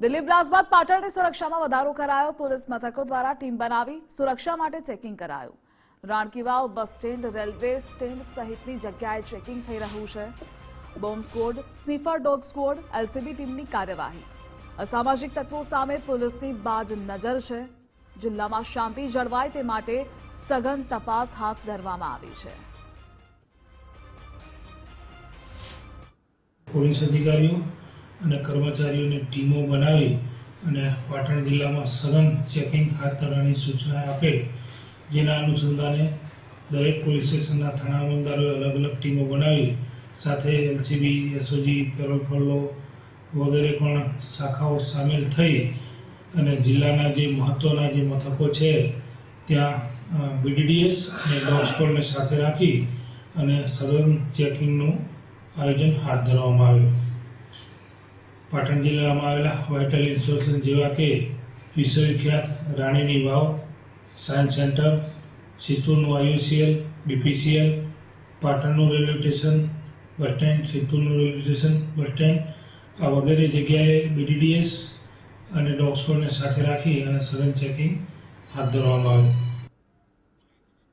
Delhi blast બાદ પાટણની સુરક્ષામાં વધારો કરાયો. પોલીસ મથકો દ્વારા ટીમ બનાવી સુરક્ષા માટે ચેકિંગ કરાયું. Rankivav bus stand, railway stand સહિતની જગ્યાએ ચેકિંગ થઈ રહ્યું છે. Bomb squad, sniffer dog squad, LCB ટીમની કાર્યવાહી. અસામાજિક તત્વો સામે પોલીસની બાજ નજર છે. જિલ્લામાં શાંતિ જળવાય તે માટે સઘન તપાસ હાથ ધરવામાં આવી છે. પોલીસ અધિકારીઓ અને કર્મચારીઓની ટીમો બનાવી અને પાટણ જિલ્લામાં સઘન ચેકિંગ હાથ ધરવાની સૂચના આપેલ, જેના અનુસંધાને દરેક પોલીસ સ્ટેશનના થાણા અમલદારોએ અલગ અલગ ટીમો બનાવી, સાથે એલસીબી, એસઓજી, પેરોલ ફોલો વગેરે પણ શાખાઓ સામેલ થઈ અને જિલ્લાના જે મહત્ત્વના જે મથકો છે, ત્યાં બીડીડીએસ અને ડોગ સાથે રાખી અને સઘન ચેકિંગનું આયોજન હાથ ધરવામાં આવ્યું. પાટણ જિલ્લામાં આવેલા વાઇટલ ઇન્સ્ટોલેશન જેવા કે વિશ્વવિખ્યાત રાણીની વાવ સાયન્સ સેન્ટર સિત્તુરનું આયુસીએલ બીપીસીએલ પાટણનું રેલવે સ્ટેશન બસ સ્ટેન્ડ સિત્તુરનું રેલવે સ્ટેશન બસ સ્ટેન્ડ આ વગેરે જગ્યાએ બીડીડીએસ અને ડોગ સાથે રાખી અને સઘન ચેકિંગ હાથ ધરવામાં આવ્યું.